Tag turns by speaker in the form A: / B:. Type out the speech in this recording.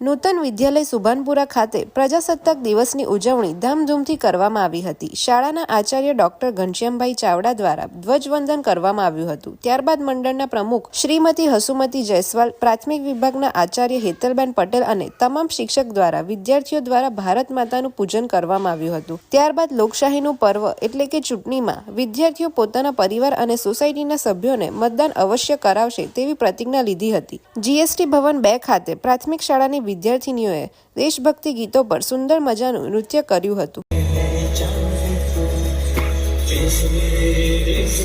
A: નૂતન વિદ્યાલય સુભાનપુરા ખાતે પ્રજાસત્તાક દિવસની ઉજવણી ધામધૂમથી કરવામાં આવી હતી. શાળાના આચાર્ય ડોક્ટર ઘનશ્યામભાઈ ચાવડા દ્વારા ધ્વજવંદન કરવામાં આવ્યું હતું. ત્યારબાદ મંડળના પ્રમુખ શ્રીમતી હસુમતી જયસ્વાલ, પ્રાથમિક વિભાગના આચાર્ય હેતલબેન પટેલ અને તમામ શિક્ષક દ્વારા વિદ્યાર્થીઓ દ્વારા ભારત માતાનું પૂજન કરવામાં આવ્યું હતું. ત્યારબાદ લોકશાહીનું પર્વ એટલે કે ચૂંટણીમાં વિદ્યાર્થીઓ પોતાના પરિવાર અને સોસાયટીના સભ્યોને મતદાન અવશ્ય કરાવશે તેવી પ્રતિજ્ઞા લીધી હતી. જીએસટી ભવન બે ખાતે પ્રાથમિક શાળાની વિદ્યાર્થીનીઓએ દેશભક્તિ ગીતો પર સુંદર મજાનું નૃત્ય કર્યું હતું.
B: देश